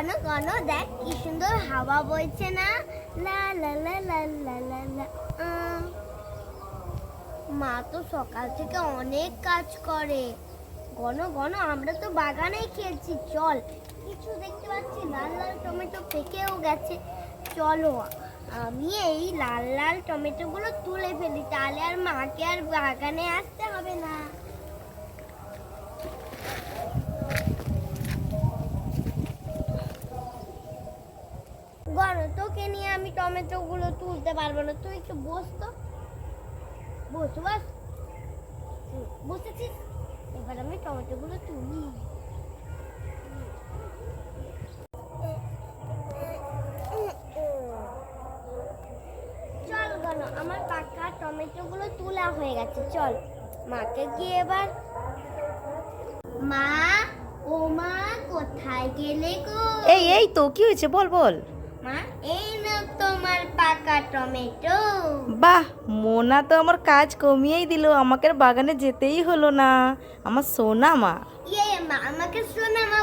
ঘন ঘন দেখ, কি সুন্দর হাওয়া বইছে না? লা লা লা লা লা লা মা তো সকাল থেকে অনেক কাজ করে। ঘন ঘন আমরা তো বাগানেই খেলছি চল। কিছু দেখতে পাচ্ছি, লাল লাল টমেটো পেকেও গেছে। চলো, আমি এই লাল লাল টমেটোগুলো তুলে ফেলি, তাহলে আর মাকে আর বাগানে আসতে হবে না। গণ তোকে নিয়ে আমি টমেটো গুলো তুলতে পারব না। তুই একটু বস তো। বস বস। বসেছিস? এবার আমি টমেটো গুলো তুলি। চল গণ, আমার পাকা টমেটো গুলো তোলা হয়ে গেছে, চল। মাকে গিয়ে এবার। মা ও মা কোথায় গেলে গো? এই এই তো, কি হয়েছে? বল বল। মা এই নাও তোমার পাকা টমেটো। বাহ মোনা তো আমার কাজ কমিয়েই দিল আমাকে বাগানে যেতেই হলো না। আমার সোনা মা। ইয়ে মা আমাকে সোনা মা